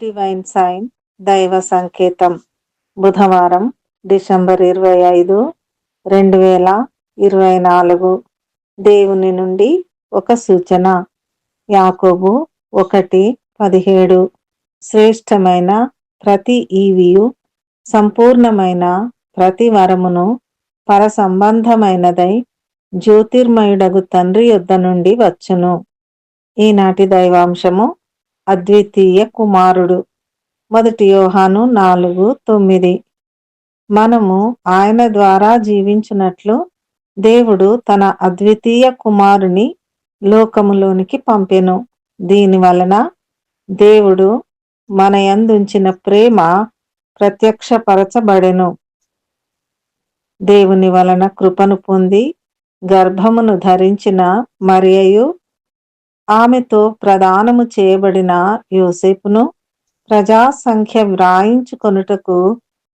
Divine sign దైవ సంకేతం బుధవారం డిసెంబర్ ఇరవై ఐదు రెండు వేల ఇరవై నాలుగు. దేవుని నుండి ఒక సూచన. యాకోబు ఒకటి పదిహేడు. శ్రేష్టమైన ప్రతి ఈవియు సంపూర్ణమైన ప్రతి వరమును పరసంబంధమైనదై జ్యోతిర్మయుడగు తండ్రి యొద్ద నుండి వచ్చును. ఈనాటి దైవాంశము అద్వితీయ కుమారుడు. మొదటి యోహాను నాలుగు తొమ్మిది. మనము ఆయన ద్వారా జీవించినట్లు దేవుడు తన అద్వితీయ కుమారుని లోకములోనికి పంపెను. దీని వలన దేవుడు మన యందుంచిన ప్రేమ ప్రత్యక్షపరచబడెను. దేవుని వలన కృపను పొంది గర్భమును ధరించిన మరియు ఆమెతో ప్రదానము చేయబడిన యోసేపును ప్రజా సంఖ్య వ్రాయించుకొనుటకు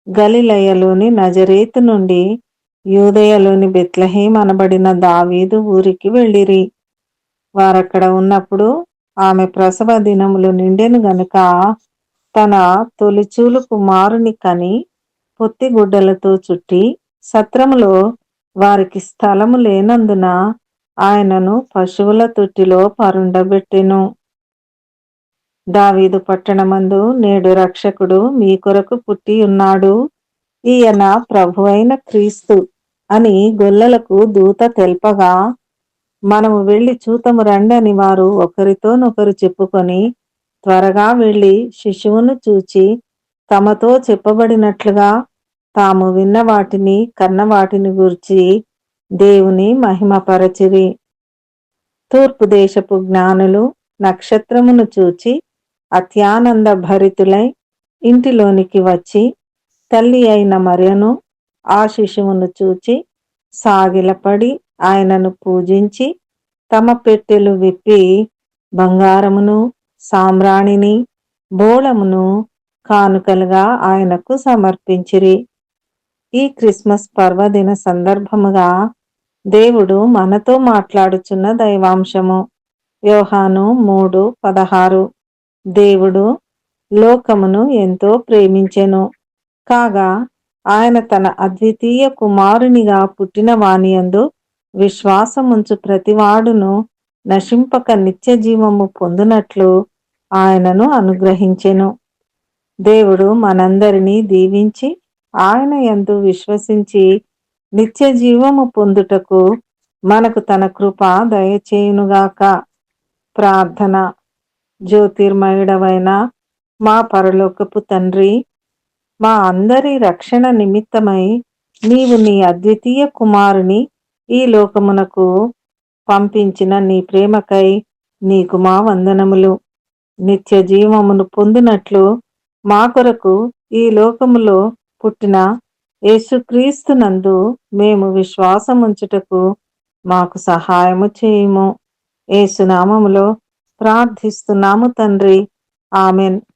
గలిలయలోని నజరేతు నుండి యూదయలోని బెత్లహేం అనబడిన దావీదు ఊరికి వెళ్ళిరి. వారక్కడ ఉన్నప్పుడు ఆమె ప్రసవ దినములు నిండెను గనుక తన తొలిచూలు కుమారుని కని పొత్తిగుడ్డలతో చుట్టి సత్రములో వారికి స్థలము లేనందున ఆయనను పశువుల తొట్టిలో పరుండబెట్టెను. దావీదు పట్టణమందు నేడు రక్షకుడు మీ కొరకు పుట్టి ఉన్నాడు. ఈయన ప్రభు అయిన క్రీస్తు అని గొల్లలకు దూత తెల్పగా మనము వెళ్ళి చూతము రండని వారు ఒకరితోనొకరు చెప్పుకొని త్వరగా వెళ్ళి శిశువును చూచి తమతో చెప్పబడినట్లుగా తాము విన్న వాటిని కన్న వాటిని గూర్చి దేవుని మహిమపరచిరి. తూర్పు దేశపు జ్ఞానులు నక్షత్రమును చూచి అత్యానంద భరితులై ఇంటిలోనికి వచ్చి తల్లి అయిన మరియను ఆ శిశువును చూచి సాగిలపడి ఆయనను పూజించి తమ పెట్టెలు విప్పి బంగారమును సామ్రాణిని బోళమును కానుకలుగా ఆయనకు సమర్పించిరి. ఈ క్రిస్మస్ పర్వదిన సందర్భముగా దేవుడు మనతో మాట్లాడుచున్న దైవాంశము. యోహాను మూడు పదహారు. దేవుడు లోకమును ఎంతో ప్రేమించెను. కాగా ఆయన తన అద్వితీయ కుమారునిగా పుట్టిన వానియందు విశ్వాసముంచు ప్రతివాడును నశింపక నిత్య జీవము పొందునట్లు ఆయనను అనుగ్రహించెను. దేవుడు మనందరినీ దీవించి ఆయన ఎందు విశ్వసించి నిత్య జీవము పొందుటకు మనకు తన కృప దయచేయునుగాక. ప్రార్థన జ్యోతిర్మయుడవైన మా పరలోకపు తండ్రి మా అందరి రక్షణ నిమిత్తమై నీవు నీ అద్వితీయ కుమారుని ఈ లోకమునకు పంపించిన నీ ప్రేమకై నీకు మా వందనములు నిత్య జీవమును పొందినట్లు మా కొరకు ఈ లోకములో పుట్టిన యేసుక్రీస్తునందు మేము విశ్వాసముంచుటకు మాకు సహాయము చేయము. ఏసునామములో ప్రార్థిస్తున్నాము తండ్రి. ఆమెన్.